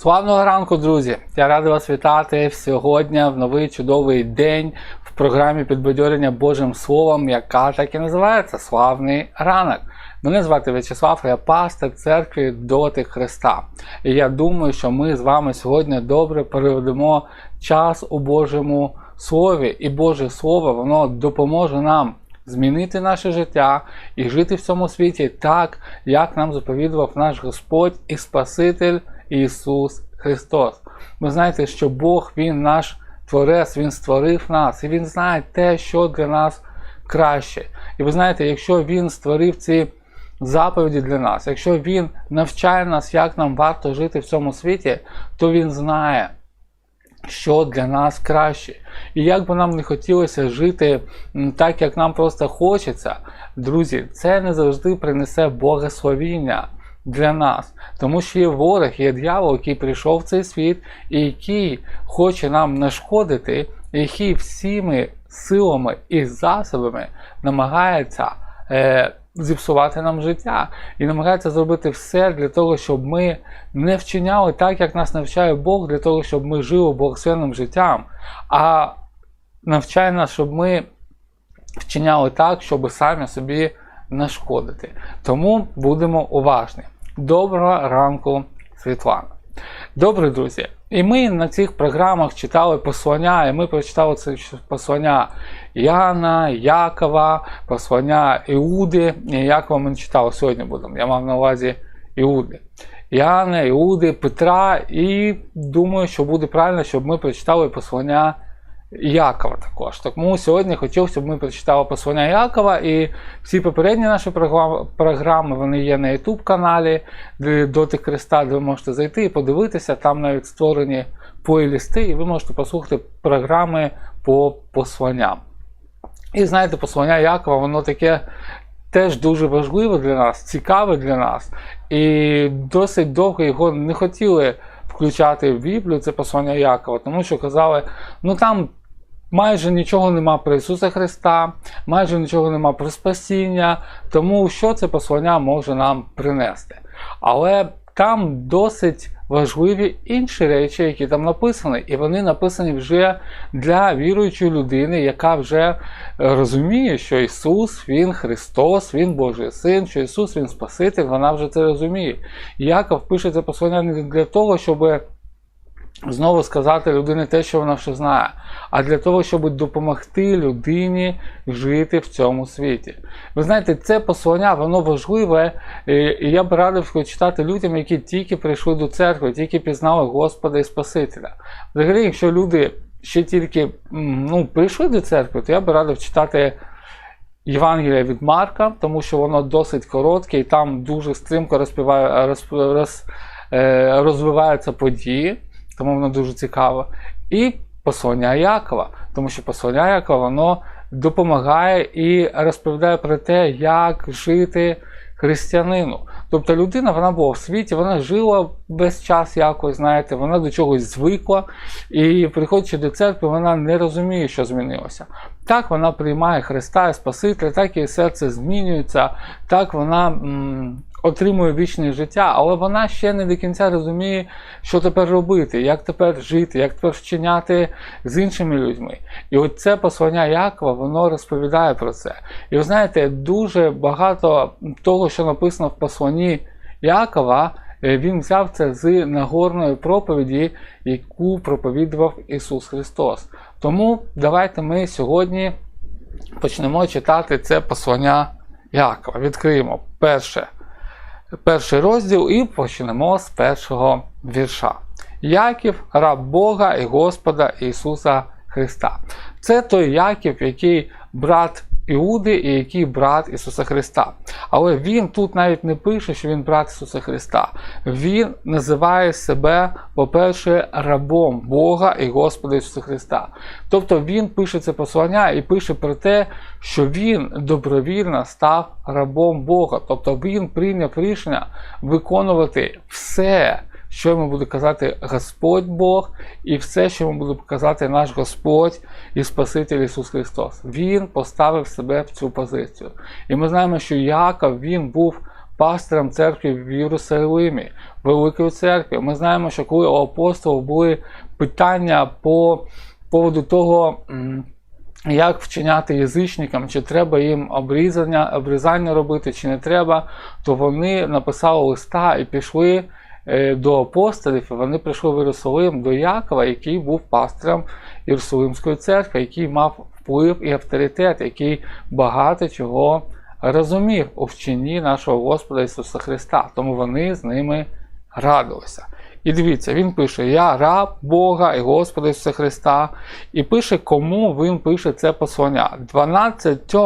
Славного ранку, друзі! Я радий вас вітати сьогодні в новий чудовий день в програмі підбадьорення Божим Словом, яка так і називається Славний ранок. Мене звати В'ячеслав, я пастор церкви Доти Христа. І я думаю, що ми з вами сьогодні добре переведемо час у Божому Слові, і Боже Слово воно допоможе нам змінити наше життя і жити в цьому світі так, як нам заповідував наш Господь і Спаситель Ісус Христос. Ви знаєте, що Бог Він наш Творець, Він створив нас, і Він знає те, що для нас краще. І ви знаєте, якщо Він створив ці заповіді для нас, якщо Він навчає нас, як нам варто жити в цьому світі, то Він знає. Що для нас краще. І як би нам не хотілося жити так, як нам просто хочеться, друзі, це не завжди принесе благословіння для нас. Тому що є ворог, є дьявол, який прийшов в цей світ, і який хоче нам нашкодити, який всіми силами і засобами намагається е, зіпсувати нам життя і намагається зробити все для того, щоб ми не вчиняли так, як нас навчає Бог, для того, щоб ми жили благословенним життям, а навчає нас, щоб ми вчиняли так, щоб самі собі нашкодити. Тому будемо уважні. Доброго ранку, Світлана. Добре, друзі. І ми на цих програмах читали послання, і ми прочитали це послання Яна, Якова, послання Іуди. Якова ми не читали сьогодні будемо. Я мав на увазі Іуди. Яна, Іуди, Петра, і думаю, що буде правильно, щоб ми прочитали послання Якова також. Тому сьогодні хотів, щоб ми прочитали послання Якова, і всі попередні наші програми вони є на YouTube каналі Доти Христа, де ви можете зайти і подивитися. Там навіть створені плейлісти, і ви можете послухати програми по посланням. І знаєте, послання Якова, воно таке теж дуже важливе для нас, цікаве для нас. І досить довго його не хотіли включати в Біблію, це послання Якова, тому що казали, ну там. Майже нічого нема про Ісуса Христа, майже нічого нема про спасіння, тому що це послання може нам принести. Але там досить важливі інші речі, які там написані, і вони написані вже для віруючої людини, яка вже розуміє, що Ісус, Він Христос, Він Божий Син, що Ісус Він Спаситель, вона вже це розуміє. Яков пише це послання не для того, щоб знову сказати людині те, що вона вже знає, а для того, щоб допомогти людині жити в цьому світі. Ви знаєте, це послання, воно важливе, і я б радив читати людям, які тільки прийшли до церкви, тільки пізнали Господа і Спасителя. Взагалі, якщо люди ще тільки ну, прийшли до церкви, то я б радив читати. Євангелія від Марка, тому що воно досить коротке і там дуже стрімко е, розвиваються події тому воно дуже цікаво. І послання Якова, тому що послання Якова воно допомагає і розповідає про те, як жити християнину. Тобто людина вона була в світі, вона жила весь час якось, знаєте, вона до чогось звикла, і приходячи до церкви, вона не розуміє, що змінилося. Так вона приймає Христа і Спасителя, так її серце змінюється, так вона. М отримує вічне життя, але вона ще не до кінця розуміє, що тепер робити, як тепер жити, як тепер вчиняти з іншими людьми. І от це послання Якова, воно розповідає про це. І ви знаєте, дуже багато того, що написано в посланні Якова. Е, він взяв це з Нагорної проповіді, яку проповідував Ісус Христос. Тому давайте ми сьогодні почнемо читати це послання Якова. Відкриємо перше перший розділ і почнемо з першого вірша. Яків, раб Бога і Господа Ісуса Христа. Це той Яків, який брат Іуди і який брат Ісуса Христа. Але він тут навіть не пише, що він брат Ісуса Христа. Він називає себе, по-перше, рабом Бога і Господа Ісуса Христа. Тобто він пише це послання і пише про те, що він добровільно став рабом Бога. Тобто він прийняв рішення виконувати все що йому буде казати Господь Бог, і все, що йому буде казати наш Господь і Спаситель Ісус Христос. Він поставив себе в цю позицію. І ми знаємо, що Яков він був пастирем церкви в Єрусалимі, Великої церкви. Ми знаємо, що коли у апостолів були питання по поводу того, як вчиняти язичникам, чи треба їм обрізання, обрізання робити, чи не треба, то вони написали листа і пішли до апостолів, і вони прийшли в Єрусалим до Якова, який був пастором Єрусалимської церкви, який мав вплив і авторитет, який багато чого розумів у вченні нашого Господа Ісуса Христа. Тому вони з ними радилися. І дивіться, він пише: Я раб Бога і Господа Ісуса Христа. І пише, кому він пише це послання. 12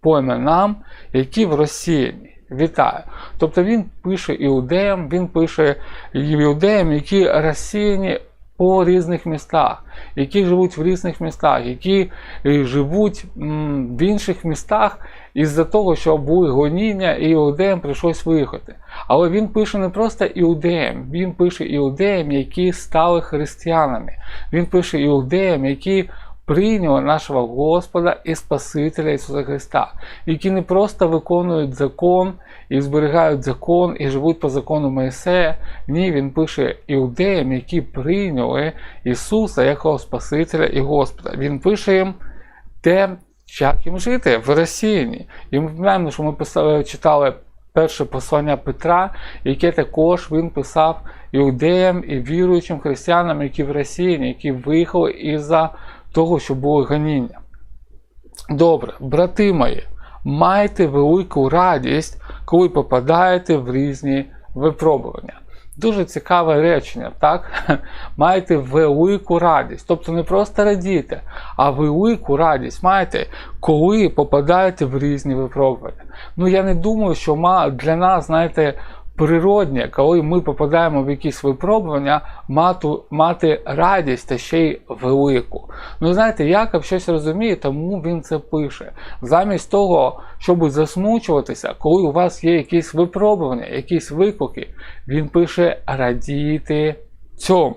племенам, які в Росії. Вітаю. Тобто він пише іудеям, він пише іудеям, які розсіяні по різних містах, які живуть в різних містах, які е, живуть в інших містах із-за того, що були гоніння, і іудеям прийшлось виїхати. Але він пише не просто іудеям, він пише іудеям, які стали християнами. Він пише іудеям, які прийняли нашого Господа і Спасителя Ісуса Христа, які не просто виконують закон і зберігають закон і живуть по закону Моїсея. Ні, він пише іудеям, які прийняли Ісуса як Спасителя і Господа. Він пише їм те, як їм жити в Росії. І ми пам'ятаємо, що ми писали, читали перше послання Петра, яке також він писав іудеям і віруючим християнам, які в Росії, які виїхали із-за того, що було ганіння. Добре, брати мої, майте велику радість, коли попадаєте в різні випробування. Дуже цікаве речення, так? Маєте велику радість. Тобто не просто радіти, а велику радість маєте, коли попадаєте в різні випробування. Ну я не думаю, що для нас, знаєте, природне, коли ми попадаємо в якісь випробування, мати, мати радість та ще й велику. Ну, знаєте, Яков щось розуміє, тому він це пише. Замість того, щоб засмучуватися, коли у вас є якісь випробування, якісь виклики, він пише радіти цьому,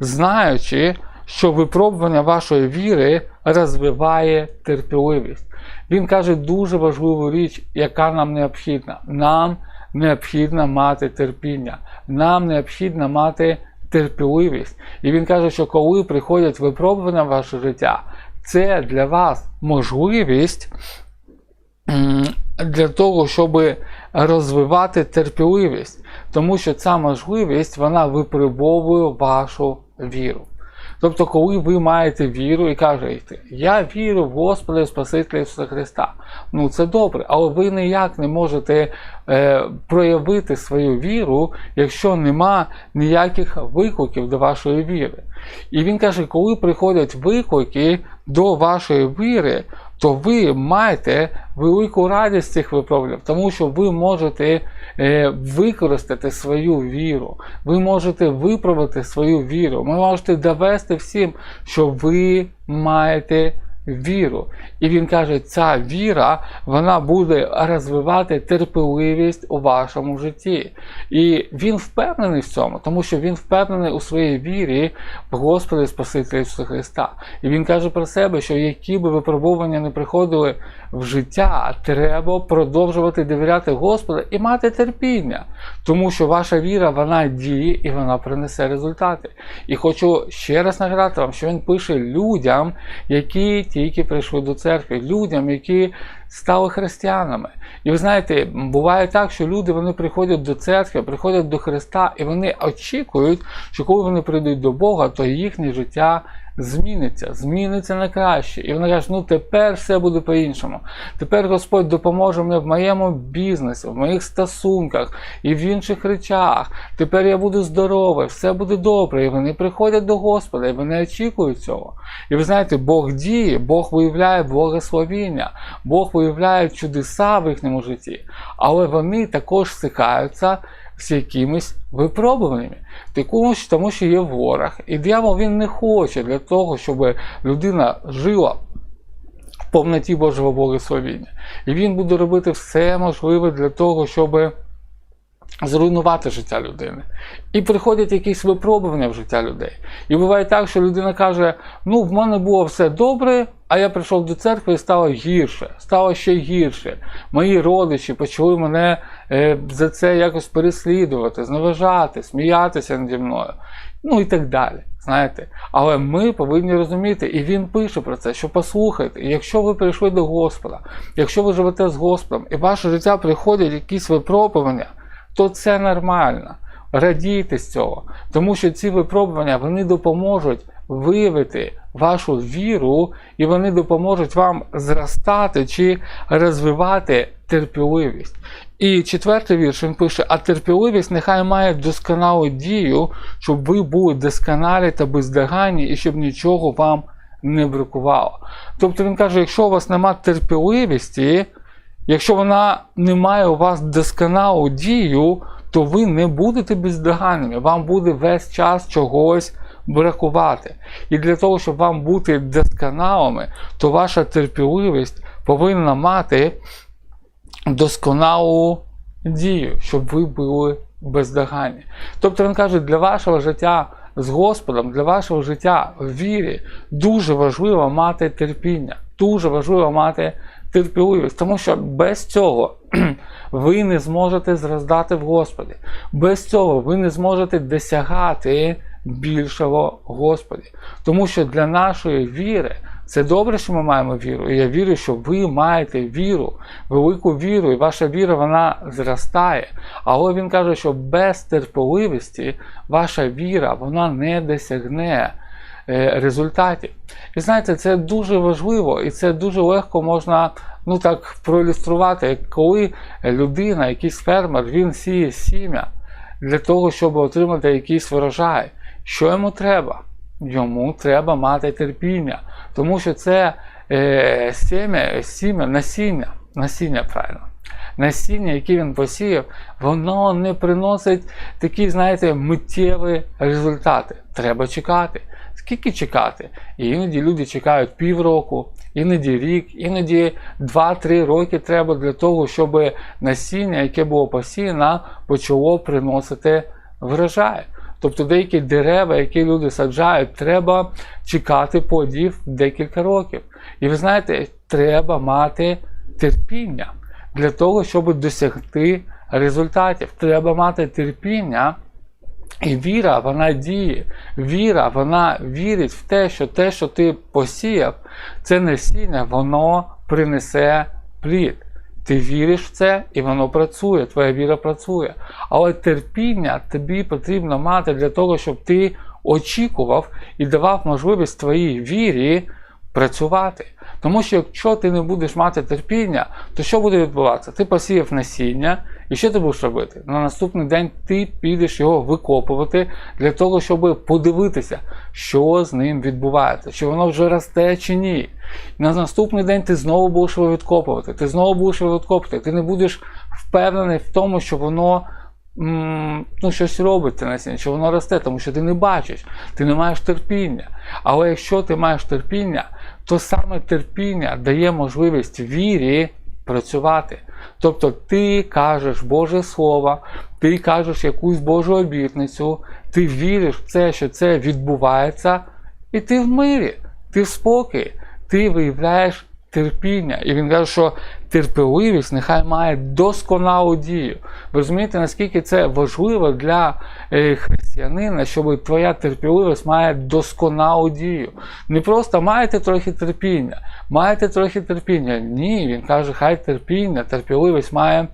знаючи, що випробування вашої віри розвиває терпеливість. Він каже дуже важливу річ, яка нам необхідна. Нам необхідно мати терпіння, нам необхідно мати терпеливість. І він каже, що коли приходять випробування в ваше життя, це для вас можливість для того, щоб розвивати терпеливість, тому що ця можливість вона випробовує вашу віру. Тобто, коли ви маєте віру і кажете, я вірю в Господа Спасителя Ісуса Христа, ну це добре, але ви ніяк не можете е, проявити свою віру, якщо нема ніяких викликів до вашої віри. І він каже, коли приходять виклики до вашої віри, то ви маєте велику радість цих виправлянь, тому що ви можете е, використати свою віру, ви можете виправити свою віру, ви можете довести всім, що ви маєте віру. І він каже, ця віра вона буде розвивати терпеливість у вашому житті. І він впевнений в цьому, тому що він впевнений у своїй вірі в Господа Спасителя Ісуса Христа. І він каже про себе, що які би випробування не приходили в життя, треба продовжувати довіряти Господу і мати терпіння, тому що ваша віра вона діє і вона принесе результати. І хочу ще раз нагадати вам, що він пише людям, які тільки прийшли до церкви, людям, які стали християнами. І ви знаєте, буває так, що люди вони приходять до церкви, приходять до Христа, і вони очікують, що коли вони прийдуть до Бога, то їхнє життя зміниться, зміниться на краще. І вони кажуть, ну тепер все буде по-іншому. Тепер Господь допоможе мені в моєму бізнесі, в моїх стосунках і в інших речах. Тепер я буду здоровий, все буде добре. І вони приходять до Господа, і вони очікують цього. І ви знаєте, Бог діє, Бог виявляє благословіння, Бог виявляє чудеса в їхньому житті. Але вони також стикаються з якимись випробуваннями. Тому що є ворог. І диявол він не хоче для того, щоб людина жила в повноті Божого благословіння. І він буде робити все можливе для того, щоб зруйнувати життя людини. І приходять якісь випробування в життя людей. І буває так, що людина каже: ну, в мене було все добре, а я прийшов до церкви і стало гірше, стало ще гірше. Мої родичі почали мене е, за це якось переслідувати, зневажати, сміятися наді мною. Ну і так далі. Знаєте, але ми повинні розуміти, і він пише про це, що послухайте, якщо ви прийшли до Господа, якщо ви живете з Господом, і ваше життя приходять якісь випробування, то це нормально. Радійте з цього, тому що ці випробування вони допоможуть виявити вашу віру, і вони допоможуть вам зростати чи розвивати терпеливість. І четвертий вірш він пише: а терпеливість нехай має досконалу дію, щоб ви були досконалі та бездоганні, і щоб нічого вам не бракувало. Тобто він каже, якщо у вас нема терпеливості, якщо вона не має у вас досконалу дію, то ви не будете бездоганними, вам буде весь час чогось бракувати. І для того, щоб вам бути досконалими, то ваша терпеливість повинна мати досконалу дію, щоб ви були бездоганні. Тобто він каже, для вашого життя з Господом, для вашого життя в вірі дуже важливо мати терпіння, дуже важливо мати терпеливість, тому що без цього ви не зможете зроздати в Господі. Без цього ви не зможете досягати більшого Господі. Тому що для нашої віри це добре, що ми маємо віру. І я вірю, що ви маєте віру, велику віру, і ваша віра вона зростає. Але він каже, що без терпеливості ваша віра вона не досягне результатів. І знаєте, це дуже важливо, і це дуже легко можна ну так проілюструвати, коли людина, якийсь фермер, він сіє сім'я для того, щоб отримати якийсь врожай. Що йому треба? Йому треба мати терпіння, тому що це е, сім'я, сім'я, насіння, насіння правильно. Насіння, яке він посіяв, воно не приносить такі, знаєте, миттєві результати. Треба чекати. Скільки чекати? І іноді люди чекають півроку, іноді рік, іноді 2-3 роки треба для того, щоб насіння, яке було посіяно, почало приносити врожай. Тобто деякі дерева, які люди саджають, треба чекати плодів декілька років. І ви знаєте, треба мати терпіння для того, щоб досягти результатів. Треба мати терпіння. І віра, вона діє. Віра, вона вірить в те, що те, що ти посіяв, це насіння, воно принесе плід. Ти віриш в це, і воно працює, твоя віра працює. Але терпіння тобі потрібно мати для того, щоб ти очікував і давав можливість твоїй вірі працювати. Тому що якщо ти не будеш мати терпіння, то що буде відбуватися? Ти посіяв насіння, і що ти будеш робити? На наступний день ти підеш його викопувати для того, щоб подивитися, що з ним відбувається, чи воно вже росте чи ні. На наступний день ти знову будеш його відкопувати, ти знову будеш його відкопувати, ти не будеш впевнений в тому, що воно. Ну, щось робить це насіння, що воно росте, тому що ти не бачиш, ти не маєш терпіння. Але якщо ти маєш терпіння, то саме терпіння дає можливість вірі працювати. Тобто ти кажеш Боже Слово, ти кажеш якусь Божу обітницю, ти віриш в це, що це відбувається, і ти в мирі, ти в спокій, ти виявляєш терпіння. І він каже, що терпеливість нехай має досконалу дію. Ви розумієте, наскільки це важливо для е, християнина, щоб твоя терпеливість має досконалу дію. Не просто маєте трохи терпіння, маєте трохи терпіння. Ні, він каже, хай терпіння, терпеливість має.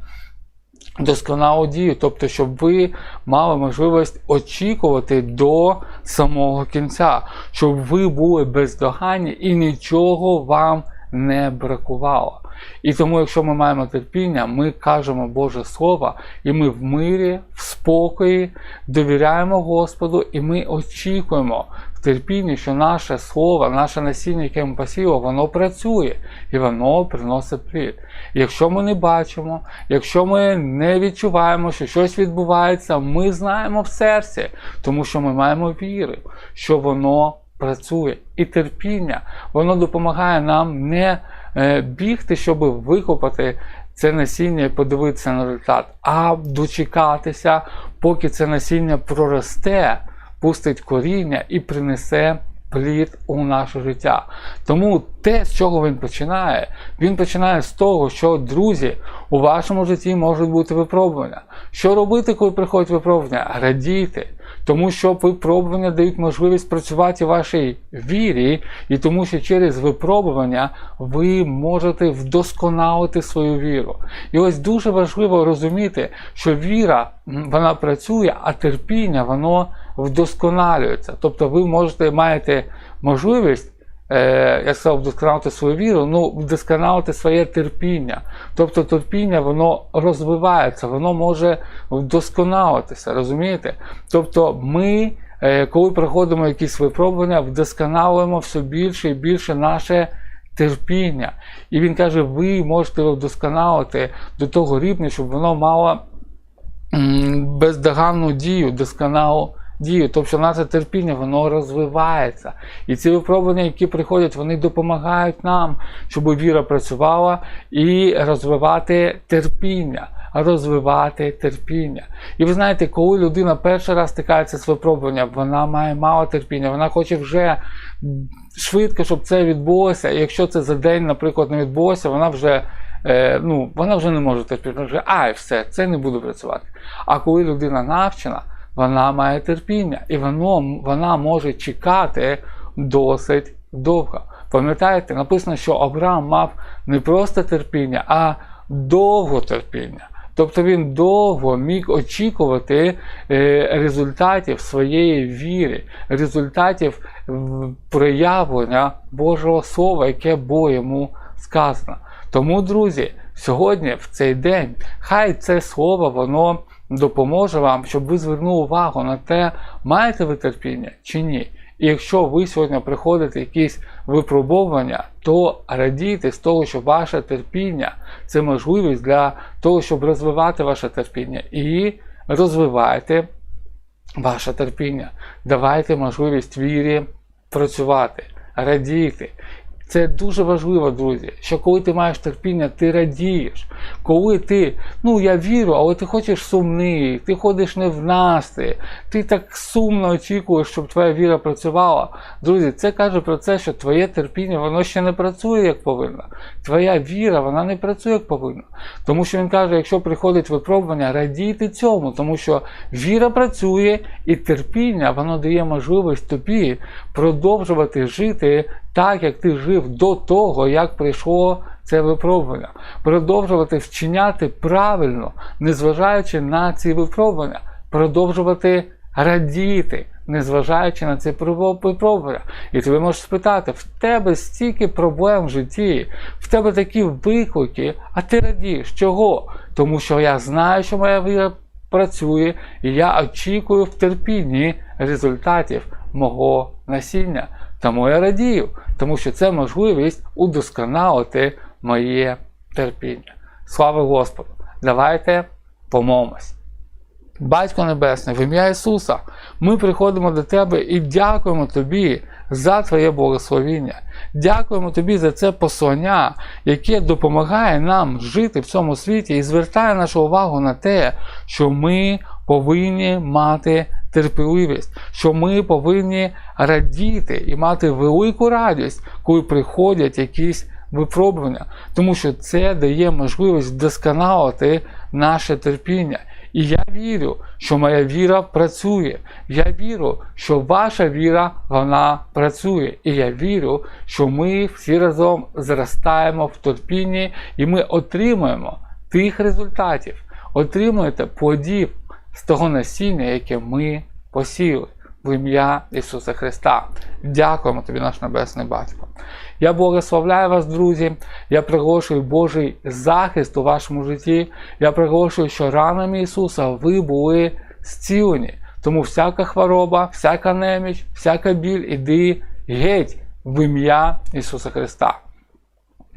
Досконалу дію, тобто, щоб ви мали можливість очікувати до самого кінця, щоб ви були бездоганні і нічого вам не бракувало. І тому, якщо ми маємо терпіння, ми кажемо Боже Слово, і ми в мирі, в спокої, довіряємо Господу, і ми очікуємо в терпінні, що наше слово, наше насіння, яке ми посіяли, воно працює і воно приносить плід. Якщо ми не бачимо, якщо ми не відчуваємо, що щось відбувається, ми знаємо в серці, тому що ми маємо віру, що воно працює. І терпіння, воно допомагає нам не е, бігти, щоб викопати це насіння і подивитися на результат, а дочекатися, поки це насіння проросте, пустить коріння і принесе плід у наше життя. Тому те, з чого він починає, він починає з того, що друзі у вашому житті можуть бути випробування. Що робити, коли приходять випробування? Радійте. Тому що випробування дають можливість працювати в вашій вірі, і тому що через випробування ви можете вдосконалити свою віру. І ось дуже важливо розуміти, що віра вона працює, а терпіння воно вдосконалюється. Тобто ви можете маєте можливість. Е, я сказав, вдосконалити свою віру, ну вдосконалити своє терпіння. Тобто терпіння воно розвивається, воно може вдосконалитися, розумієте? Тобто ми, е, коли проходимо якісь випробування, вдосконалюємо все більше і більше наше терпіння. І він каже, ви можете вдосконалити до того рівня, щоб воно мало бездоганну дію, досконалу дію. Тобто наше терпіння воно розвивається. І ці випробування, які приходять, вони допомагають нам, щоб віра працювала і розвивати терпіння. Розвивати терпіння. І ви знаєте, коли людина перший раз стикається з випробуванням, вона має мало терпіння, вона хоче вже швидко, щоб це відбулося. І якщо це за день, наприклад, не відбулося, вона вже е, ну, вона вже не може терпіти, вона вже ай, все, це не буде працювати. А коли людина навчена, вона має терпіння, і воно, вона може чекати досить довго. Пам'ятаєте, написано, що Авраам мав не просто терпіння, а довго терпіння. Тобто він довго міг очікувати е, результатів своєї віри, результатів проявлення Божого Слова, яке було йому сказано. Тому, друзі, сьогодні, в цей день, хай це слово воно допоможе вам, щоб ви звернули увагу на те, маєте ви терпіння чи ні. І якщо ви сьогодні приходите якісь випробування, то радійте з того, що ваше терпіння це можливість для того, щоб розвивати ваше терпіння. І розвивайте ваше терпіння. Давайте можливість вірі працювати, радійте. Це дуже важливо, друзі, що коли ти маєш терпіння, ти радієш. Коли ти, ну я вірю, але ти хочеш сумний, ти ходиш не в настрій, ти так сумно очікуєш, щоб твоя віра працювала. Друзі, це каже про це, що твоє терпіння воно ще не працює як повинно. Твоя віра, вона не працює як повинно. Тому що він каже, якщо приходить випробування, радійте цьому, тому що віра працює і терпіння, воно дає можливість тобі продовжувати жити так, як ти жив до того, як прийшло це випробування. Продовжувати вчиняти правильно, незважаючи на ці випробування, продовжувати радіти, незважаючи на ці випробування. І ти можеш спитати, в тебе стільки проблем в житті, в тебе такі виклики, а ти радієш. Чого? Тому що я знаю, що моя віра працює, і я очікую в терпінні результатів мого насіння. Тому я радію, тому що це можливість удосконалити моє терпіння. Слава Господу! Давайте помолимось. Батько Небесний, в ім'я Ісуса, ми приходимо до Тебе і дякуємо Тобі за Твоє благословіння. Дякуємо Тобі за це послання, яке допомагає нам жити в цьому світі і звертає нашу увагу на те, що ми повинні мати терпеливість, що ми повинні радіти і мати велику радість, коли приходять якісь випробування, тому що це дає можливість вдосконалити наше терпіння. І я вірю, що моя віра працює. Я вірю, що ваша віра вона працює. І я вірю, що ми всі разом зростаємо в терпінні і ми отримуємо тих результатів, отримуєте плодів з того насіння, яке ми посіяли в ім'я Ісуса Христа. Дякуємо тобі, наш Небесний Батько. Я благословляю вас, друзі. Я приголошую Божий захист у вашому житті. Я приголошую, що ранами Ісуса ви були зцілені. Тому всяка хвороба, всяка неміч, всяка біль, іди геть в ім'я Ісуса Христа.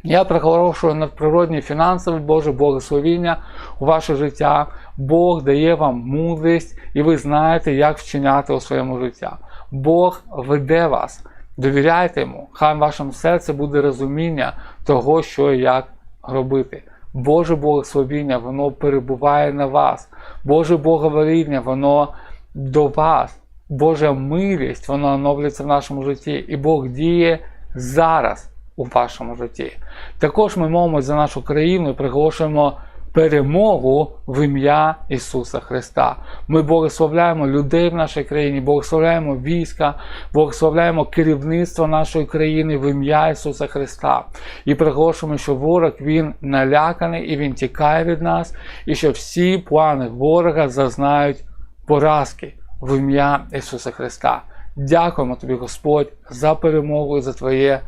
Я приголошую надприродні фінансові Боже благословіння у ваше життя. Бог дає вам мудрість, і ви знаєте, як вчиняти у своєму життя. Бог веде вас. Довіряйте йому, хай в вашому серці буде розуміння того, що і як робити. Боже благословіння, воно перебуває на вас. Боже благовоління, воно до вас. Божа милість, вона оновлюється в нашому житті, і Бог діє зараз у вашому житті. Також ми молимося за нашу країну і приголошуємо перемогу в ім'я Ісуса Христа. Ми благословляємо людей в нашій країні, благословляємо війська, благословляємо керівництво нашої країни в ім'я Ісуса Христа. І приголошуємо, що ворог він наляканий і він тікає від нас, і що всі плани ворога зазнають поразки в ім'я Ісуса Христа. Дякуємо тобі, Господь, за перемогу і за Твоє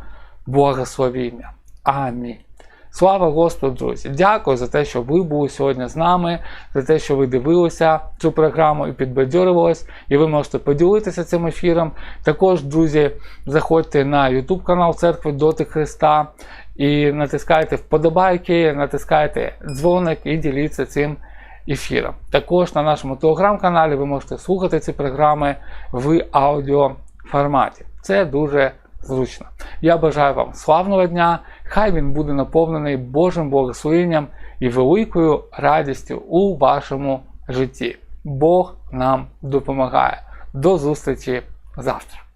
благословіння. Амінь. Слава Господу, друзі! Дякую за те, що ви були сьогодні з нами, за те, що ви дивилися цю програму і підбадьорювались, і ви можете поділитися цим ефіром. Також, друзі, заходьте на YouTube канал Церкви Доти Христа і натискайте вподобайки, натискайте дзвоник і діліться цим ефіром. Також на нашому телеграм-каналі ви можете слухати ці програми в аудіоформаті. Це дуже зручно. Я бажаю вам славного дня, хай він буде наповнений Божим благословенням і великою радістю у вашому житті. Бог нам допомагає. До зустрічі завтра!